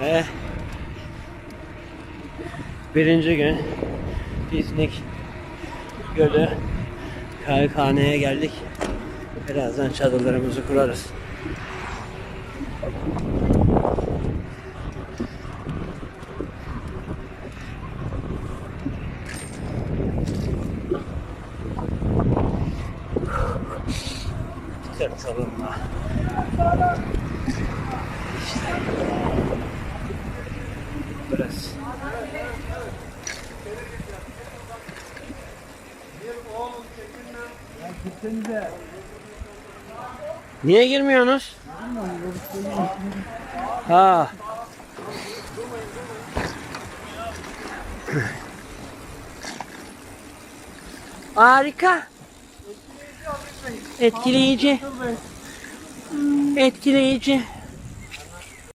Ve birinci gün piknik gölü kahvehaneye geldik. Birazdan çadırlarımızı kurarız. Tırtalım Burası. Niye girmiyorsunuz? Ha. Harika. Etkileyici. Etkileyici.